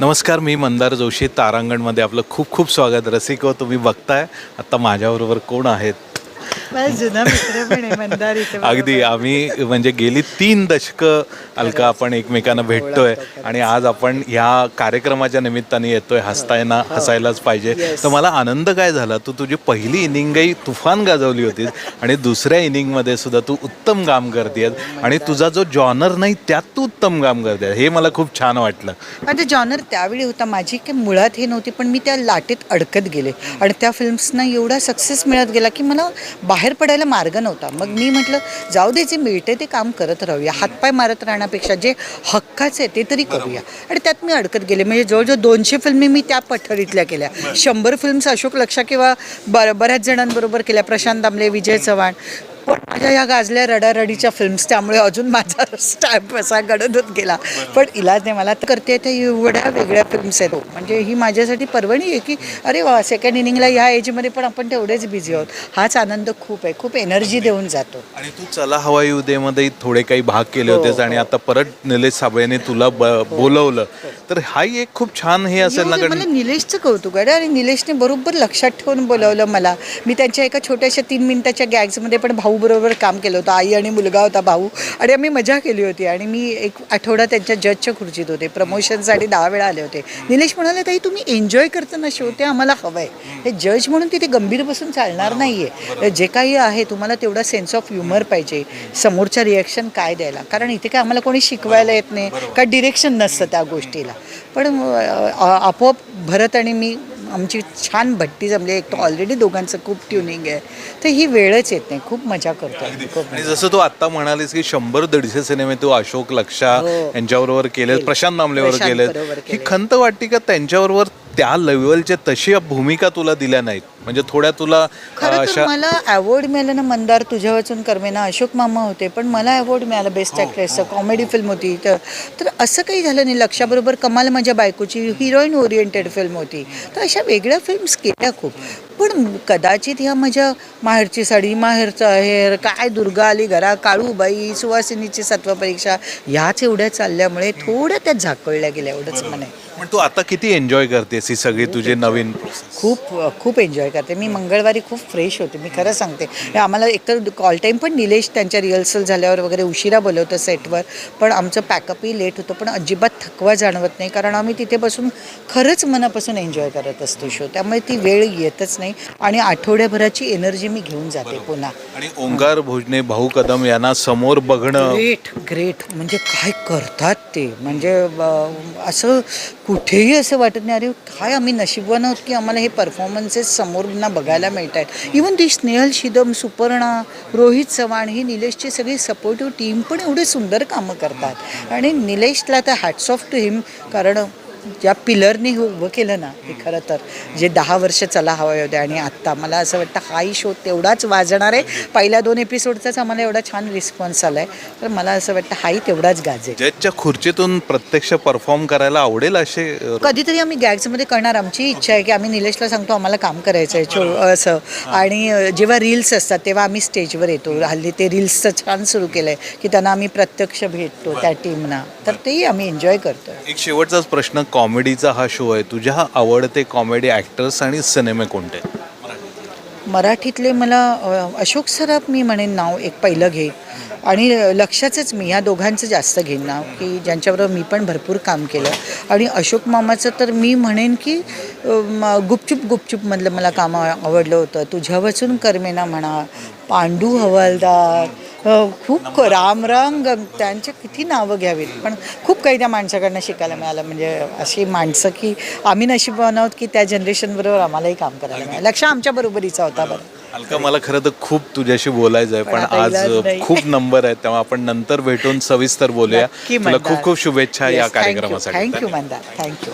नमस्कार मी मंदार जोशी तारांगणमध्ये आपलं खूप खूप स्वागत. रसिक हो तुम्ही बघताय. आत्ता माझ्याबरोबर कोण आहेत? माझा जुना मित्र पण आहे मंदारीचं अगदी आम्ही म्हणजे गेली तीन दशकं अलका आपण एकमेकांना भेटतोय आणि आज आपण ह्या कार्यक्रमाच्या निमित्ताने येतोय हसताना हसायलाच पाहिजे. तर मला आनंद काय झाला? तू तुझी पहिली इनिंगही तुफान गाजवली होतीस आणि दुसऱ्या इनिंगमध्ये सुद्धा तू उत्तम काम करतेस आणि तुझा जो जॉनर नाही त्यात तू उत्तम काम करते हे मला खूप छान वाटलं. माझं जॉनर त्यावेळी होता. माझी काही मुळात हे नव्हती पण मी त्या लाटेत अडकत गेले. आणि त्या फिल्म्सना एवढा सक्सेस मिळत गेला की मला बाहेर पडायला मार्ग नव्हता. मग मी म्हटलं जाऊ दे जे मिळते ते काम करत राहूया. हातपाय मारत राहण्यापेक्षा जे हक्काचे आहे ते तरी करूया. आणि त्यात मी अडकत गेले. म्हणजे जवळजवळ दोनशे फिल्मी मी त्या पठडीतल्या केल्या. शंभर फिल्म्स अशोक लक्षा किंवा बर बऱ्याच जणांबरोबर केल्या. प्रशांत दामले विजय चव्हाण. पण माझ्या ह्या गाजल्या रडारडीच्या फिल्म्स त्यामुळे अजून माझा स्टॅम्प असा गडदत गेला. पण इलाज नाही मला करते त्या एवढ्या वेगळ्या फिल्म्स आहेत. म्हणजे ही माझ्यासाठी पर्वणी आहे की अरे वा सेकंड इनिंगला ह्या एजमध्ये पण आपण तेवढेच बिझी आहोत. हाच आनंद खूप आहे खूप एनर्जी देऊन जातो. आणि तू चला हवाई उद्यामध्ये थोडे काही भाग केले होतेस आणि आता परत निलेश साबळेने तुला बोलवलं. तर हाही एक खूप छान हे असेल ना एवढं कारण मला निलेशचं कौतुक आहे. आणि निलेशने बरोबर लक्षात ठेवून बोलावलं मला. मी त्यांच्या एका छोट्याशा तीन मिनिटाच्या गॅग्समध्ये पण भाऊ बरोबर काम केलं होतं. आई आणि मुलगा होता भाऊ. आणि आम्ही मजा केली होती. आणि मी एक आठवडा त्यांच्या जजच्या खुर्चीत होते. प्रमोशनसाठी दहा वेळा आले होते. निलेश म्हणाले ताई तुम्ही एन्जॉय करताना शो ते आम्हाला हवं आहे हे जज म्हणून तिथे गंभीर बसून चालणार नाही आहे जे काही आहे तुम्हाला तेवढा सेन्स ऑफ ह्युमर पाहिजे. समोरच्या रिॲक्शन काय द्यायला? कारण इथे काय आम्हाला कोणी शिकवायला येत नाही. का डिरेक्शन नसतं त्या गोष्टीला. पण आपोआप भरत आणि मी आमची छान भट्टी जमली. एक तर ऑलरेडी दोघांचं खूप ट्युनिंग आहे. तर ही वेळच येत नाही. खूप मजा करतो आणि जसं तू आता म्हणालीस की शंभर दीडशे सिनेमे तू अशोक लक्षा हो. यांच्याबरोबर केलेस प्रशांत नामलेवर बरोबर ही केले. खंत वाटते का त्यांच्याबरोबर त्या लेवलच्या तशी भूमिका तुला दिल्या नाहीत. म्हणजे थोड्या तुला खरं तर अशा मला अवॉर्ड मिळालं ना मंदार तुझ्या वाचून कर्मेना अशोक मामा होते पण मला अवॉर्ड मिळाला बेस्ट ॲक्ट्रेसचं कॉमेडी फिल्म होती. तर तर असं काही झालं नाही. लक्षाबरोबर कमाल माझ्या बायकोची हिरोईन ओरिएंटेड फिल्म होती. तर अशा वेगळ्या फिल्म्स केल्या खूप. पण कदाचित ह्या माझ्या माहेरची साडी माहेरचा हेर काय दुर्गा आली घरा काळूबाई सुवासिनीची सत्व परीक्षा ह्याच एवढ्या चालल्यामुळे थोड्या त्या झाकळल्या गेल्या एवढंच म्हणे पण तू आता किती एन्जॉय करतेस ही सगळी तुझे नवीन प्रोसेस खूप खूप एन्जॉय करते. मी मंगळवारी खूप फ्रेश होते. मी खरं सांगते. आम्हाला एकतर कॉल टाईम पण निलेश त्यांच्या रिहर्सल झाल्यावर वगैरे उशिरा बोलवतं सेटवर पण आमचं पॅकअपही लेट होतं. पण अजिबात थकवा जाणवत नाही. कारण आम्ही तिथे बसून खरंच मनापासून एन्जॉय करत असतो शो त्यामुळे ती वेळ येतच नाही. आणि आठवड्याभराची एनर्जी मी घेऊन जाते पुन्हा. आणि ओंकार भोजने भाऊ कदम यांना समोर बघणं. ग्रेट ग्रेट म्हणजे काय करतात ते? म्हणजे असं कुठेही असं वाटत नाही. अरे काय आम्ही नशीबवान आहोत की आम्हाला हे परफॉर्मन्सेस समोरना बघायला मिळत आहेत इवन ती स्नेहल शिदम सुपर्णा रोहित चव्हाण ही निलेशची सगळी सपोर्टिव्ह टीम पण एवढे सुंदर कामं करतात. आणि निलेशला तर हॅट्स ऑफ टू हिम कारण ज्या पिलरने हे उभं केलं ना ते खरं तर जे दहा वर्ष चला हवं होते आणि आत्ता. मला असं वाटतं हाही शो तेवढाच वाजणार आहे. पहिल्या दोन एपिसोडचाच आम्हाला एवढा छान रिस्पॉन्स आला आहे तर मला असं वाटतं हाही तेवढाच गाजेल जजच्या खुर्चीतून प्रत्यक्ष परफॉर्म करायला आवडेल असे कधीतरी आम्ही गॅग्समध्ये करणार. आमची इच्छा आहे की आम्ही निलेशला सांगतो आम्हाला काम करायचं आहे छो असं. आणि जेव्हा रील्स असतात तेव्हा आम्ही स्टेजवर येतो. हल्ली ते रील्सचं छान सुरू केलं आहे की त्यांना आम्ही प्रत्यक्ष भेटतो त्या टीमना तर तेही आम्ही एन्जॉय करतो एक शेवटचाच प्रश्न कॉमेडीचा हा शो आहे. तुझ्या आवडते कॉमेडी ॲक्टर्स आणि सिनेमे कोणते? मराठीतले मला अशोक सराफ मी म्हणेन नाव एक पहिलं घे. आणि लक्षाचंच मी ह्या दोघांचं जास्त घेईन नाव की ज्यांच्याबरोबर मी पण भरपूर काम केलं. आणि अशोक मामाचं तर मी म्हणेन की गुपचूप गुपचूपमधलं मला काम आवडलं होतं. तुझ्या वाचून कर्मेना म्हणा पांडू हवालदार खूप क- राम राम गंग त्यांचे किती नावं घ्यावीत. पण खूप काही त्या माणसाकडनं शिकायला मिळालं. म्हणजे अशी माणसं की आम्ही नशिबवान आहोत की त्या जनरेशनबरोबर आम्हालाही काम करायला मिळालं. लक्ष आमच्या बरोबरीचा होता बरं. अलका मला खरं तर खूप तुझ्याशी बोलायचं आहे पण आज. खूप नंबर आहेत. तेव्हा आपण नंतर भेटून सविस्तर बोलूया. तुला खूप खूप शुभेच्छा या कार्यक्रमासाठी. थँक्यू मंदा थँक्यू